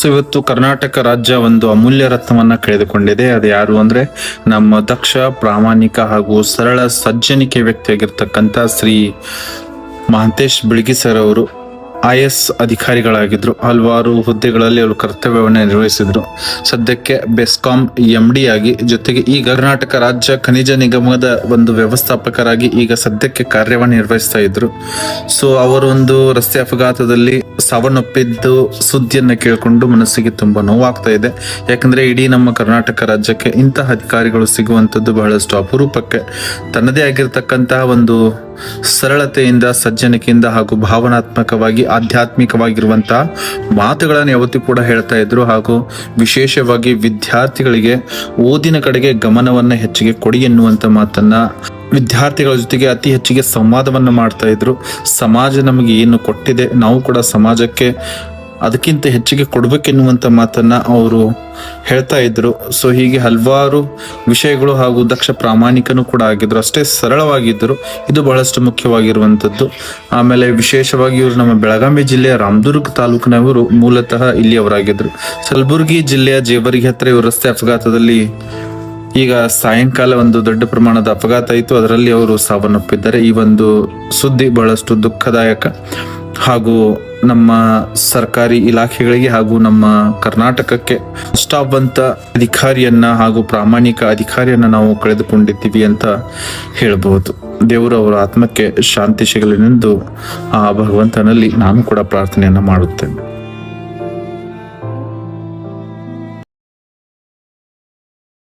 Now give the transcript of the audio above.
So ಇವತ್ತು ಕರ್ನಾಟಕ ರಾಜ್ಯ ಒಂದು ಅಮೂಲ್ಯ ರತ್ನವನ್ನ ಕಳೆದುಕೊಂಡಿದೆ. ಅದು ಯಾರು ಅಂದ್ರೆ ನಮ್ಮ ದಕ್ಷ, ಪ್ರಾಮಾಣಿಕ ಹಾಗೂ ಸರಳ, ಸಜ್ಜನಿಕೆ ವ್ಯಕ್ತಿಯಾಗಿರ್ತಕ್ಕಂಥ ಶ್ರೀ ಮಹಂತೇಶ್ ಬಿಳ್ಗಿ ಸರ್ ಅವರು. ಐ ಎಸ್ ಅಧಿಕಾರಿಗಳಾಗಿದ್ದರು ಹಲವಾರು ಹುದ್ದೆಗಳಲ್ಲಿ ಅವರು ಕರ್ತವ್ಯವನ್ನು ನಿರ್ವಹಿಸಿದರು. ಸದ್ಯಕ್ಕೆ ಬೆಸ್ಕಾಂ ಎಂ ಡಿ ಆಗಿ, ಜೊತೆಗೆ ಈಗ ಕರ್ನಾಟಕ ರಾಜ್ಯ ಖನಿಜ ನಿಗಮದ ಒಂದು ವ್ಯವಸ್ಥಾಪಕರಾಗಿ ಈಗ ಸದ್ಯಕ್ಕೆ ಕಾರ್ಯವನ್ನು ನಿರ್ವಹಿಸ್ತಾ ಇದ್ರು. ಸೊ ಅವರೊಂದು ರಸ್ತೆ ಅಪಘಾತದಲ್ಲಿ ಸಾವನ್ನಪ್ಪಿದ್ದು ಸುದ್ದಿಯನ್ನು ಕೇಳಿಕೊಂಡು ಮನಸ್ಸಿಗೆ ತುಂಬಾ ನೋವಾಗ್ತಾ ಇದೆ. ಯಾಕಂದ್ರೆ ಇಡೀ ನಮ್ಮ ಕರ್ನಾಟಕ ರಾಜ್ಯಕ್ಕೆ ಇಂತಹ ಅಧಿಕಾರಿಗಳು ಸಿಗುವಂಥದ್ದು ಬಹಳಷ್ಟು ಅಪರೂಪಕ್ಕೆ ತನ್ನದೇ ಆಗಿರತಕ್ಕಂತಹ ಒಂದು ಸರಳತೆಯಿಂದ, ಸಜ್ಜನಿಕೆಯಿಂದ ಹಾಗೂ ಭಾವನಾತ್ಮಕವಾಗಿ ಆಧ್ಯಾತ್ಮಿಕವಾಗಿರುವಂತಹ ಮಾತುಗಳನ್ನು ಯಾವತ್ತೂ ಕೂಡ ಹೇಳ್ತಾ ಇದ್ರು ಹಾಗೂ ವಿಶೇಷವಾಗಿ ವಿದ್ಯಾರ್ಥಿಗಳಿಗೆ ಓದಿನ ಕಡೆಗೆ ಗಮನವನ್ನು ಹೆಚ್ಚಿಗೆ ಕೊಡಿ ಎನ್ನುವಂಥ ಮಾತನ್ನ ವಿದ್ಯಾರ್ಥಿಗಳ ಜೊತೆಗೆ ಅತಿ ಹೆಚ್ಚಿಗೆ ಸಂವಾದವನ್ನು ಮಾಡ್ತಾ ಇದ್ರು. ಸಮಾಜ ನಮಗೆ ಏನು ಕೊಟ್ಟಿದೆ, ನಾವು ಕೂಡ ಸಮಾಜಕ್ಕೆ ಅದಕ್ಕಿಂತ ಹೆಚ್ಚಿಗೆ ಕೊಡ್ಬೇಕೆನ್ನುವಂತ ಮಾತನ್ನ ಅವರು ಹೇಳ್ತಾ ಇದ್ರು. ಸೊ ಹೀಗೆ ಹಲವಾರು ವಿಷಯಗಳು ಹಾಗೂ ದಕ್ಷ ಪ್ರಾಮಾಣಿಕನೂ ಕೂಡ ಆಗಿದ್ರು. ಅಷ್ಟೇ ಸರಳವಾಗಿದ್ದರು. ಇದು ಬಹಳಷ್ಟು ಮುಖ್ಯವಾಗಿರುವಂತದ್ದು. ಆಮೇಲೆ ವಿಶೇಷವಾಗಿ ಇವರು ನಮ್ಮ ಬೆಳಗಾವಿ ಜಿಲ್ಲೆಯ ರಾಮದುರ್ಗ ತಾಲೂಕಿನವರು ಮೂಲತಃ ಇಲ್ಲಿಯವರಾಗಿದ್ರು. ಕಲಬುರಗಿ ಜಿಲ್ಲೆಯ ಜೇವರ್ಗಿ ಹತ್ರ ಇವರು ರಸ್ತೆ ಅಪಘಾತದಲ್ಲಿ ಈಗ ಸಾಯಂಕಾಲ ಒಂದು ದೊಡ್ಡ ಪ್ರಮಾಣದ ಅಪಘಾತ ಇತ್ತು ಅದರಲ್ಲಿ ಅವರು ಸಾವನ್ನಪ್ಪಿದ್ದಾರೆ. ಈ ಒಂದು ಸುದ್ದಿ ಬಹಳಷ್ಟು ದುಃಖದಾಯಕ ಹಾಗೂ ನಮ್ಮ ಸರ್ಕಾರಿ ಇಲಾಖೆಗಳಿಗೆ ಹಾಗೂ ನಮ್ಮ ಕರ್ನಾಟಕಕ್ಕೆ ನಿಷ್ಠಾವಂತ ಅಧಿಕಾರಿಯನ್ನ ಹಾಗೂ ಪ್ರಾಮಾಣಿಕ ಅಧಿಕಾರಿಯನ್ನ ನಾವು ಕಳೆದುಕೊಂಡಿದ್ದೀವಿ ಅಂತ ಹೇಳಬಹುದು ದೇವರು ಅವರ ಆತ್ಮಕ್ಕೆ ಶಾಂತಿ ಸಿಗಲೆಂದು ಆ ಭಗವಂತನಲ್ಲಿ ನಾನು ಕೂಡ ಪ್ರಾರ್ಥನೆಯನ್ನ ಮಾಡುತ್ತೇನೆ.